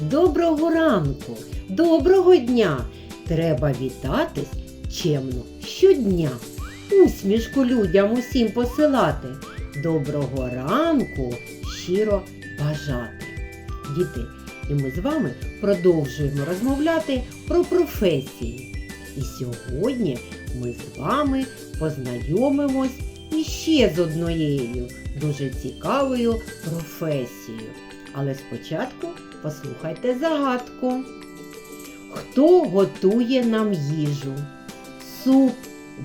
доброго ранку, доброго дня! Треба вітатись чемно щодня. Усмішку людям усім посилати. Доброго ранку щиро бажати. Діти, і ми з вами продовжуємо розмовляти про професії. І сьогодні ми з вами познайомимось іще з однією дуже цікавою професією. Але спочатку послухайте загадку. Хто готує нам їжу? Суп,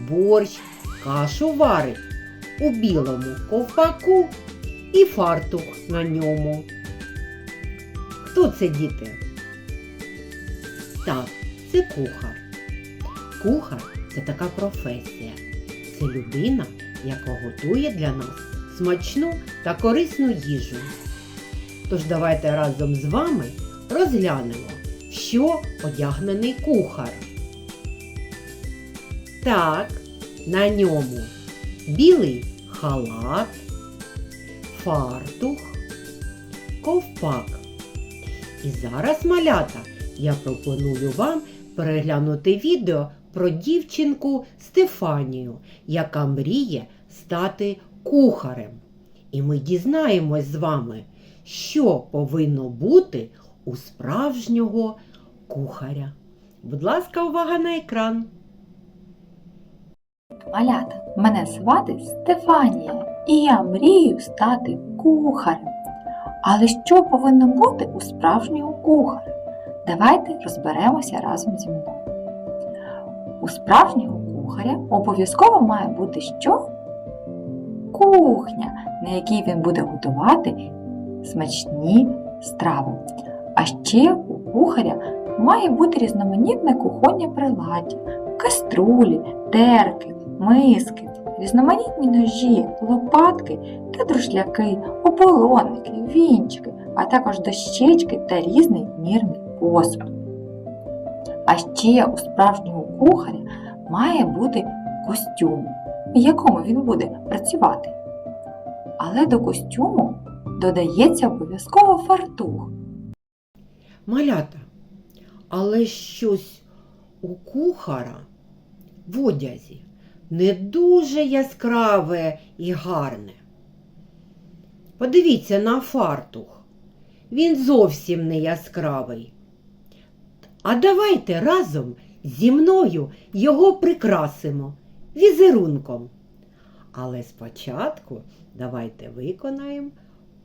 борщ, кашу варить у білому ковпаку і фартух на ньому. Хто це діти? Так, це кухар. Кухар це така професія. Це людина, яка готує для нас смачну та корисну їжу. Тож давайте разом з вами розглянемо, що одягнений кухар. Так, на ньому білий халат, фартух, ковпак. І зараз, малята, я пропоную вам переглянути відео про дівчинку Стефанію, яка мріє стати кухарем. І ми дізнаємось з вами, що повинно бути у справжнього кухаря. Будь ласка, увага на екран. Малята, мене звати Стефанія, і я мрію стати кухарем. Але що повинно бути у справжнього кухаря? Давайте розберемося разом зі мною. У справжнього кухаря обов'язково має бути що? Кухня, на якій він буде готувати смачні страви. А ще у кухаря має бути різноманітне кухонне приладдя, каструлі, терки, миски, різноманітні ножі, лопатки та друшляки, ополонники, вінчики, а також дощечки та різний мірний посуд. А ще у справжнього кухаря має бути костюм, в якому він буде працювати. Але до костюму додається обов'язково фартух. Малята, але щось у кухара в одязі не дуже яскраве і гарне. Подивіться на фартух. Він зовсім не яскравий. А давайте разом зі мною його прикрасимо візерунком. Але спочатку давайте виконаємо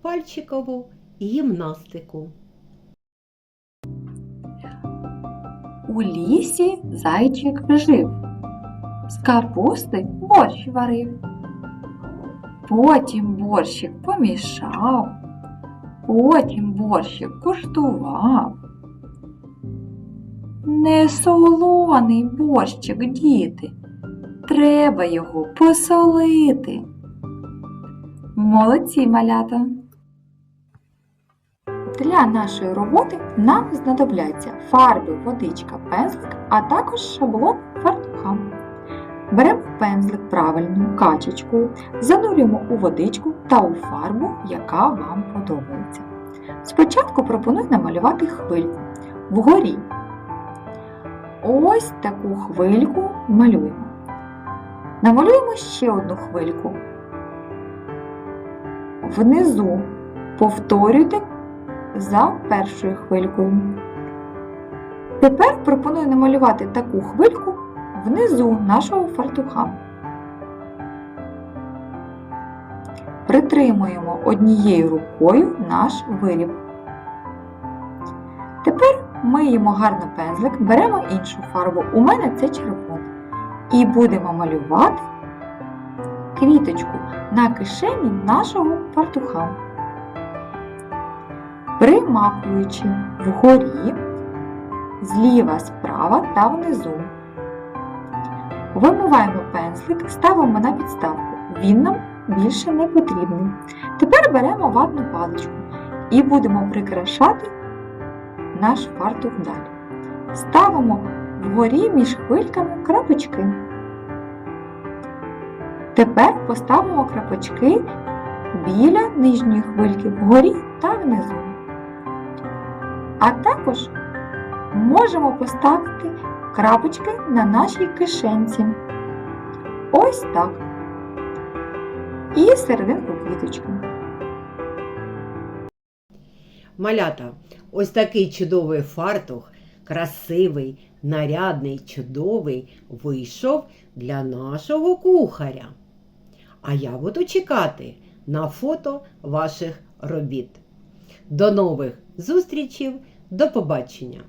пальчикову гімнастику. У лісі зайчик жив, з капусти борщ варив. Потім борщик помішав, потім борщик куштував. Не солоний борщик, діти, треба його посолити. Молодці малята! Для нашої роботи нам знадобляться фарби, водичка, пензлик, а також шаблон фартуха. Беремо пензлик правильною качечкою, занурюємо у водичку та у фарбу, яка вам подобається. Спочатку пропоную намалювати хвильку вгорі. Ось таку хвильку малюємо. Намалюємо ще одну хвильку. Внизу повторюйте за першою хвилькою. Тепер пропоную намалювати таку хвильку внизу нашого фартуха. Притримуємо однією рукою наш виріб. Тепер миємо гарно пензлик, беремо іншу фарбу. У мене це червона. І будемо малювати квіточку на кишені нашого фартуха примакуючи вгорі, зліва, справа та внизу. Вимиваємо пензлик, ставимо на підставку. Він нам більше не потрібний. Тепер беремо ватну паличку і будемо прикрашати наш фартух далі. Ставимо вгорі між хвильками крапочки. Тепер поставимо крапочки біля нижньої хвильки вгорі та внизу. А також можемо поставити крапочки на нашій кишенці. Ось так. І серединку квіточки. Малята, ось такий чудовий фартух, красивий, нарядний, чудовий, вийшов для нашого кухаря. А я буду чекати на фото ваших робіт. До нових зустрічей, до побачення!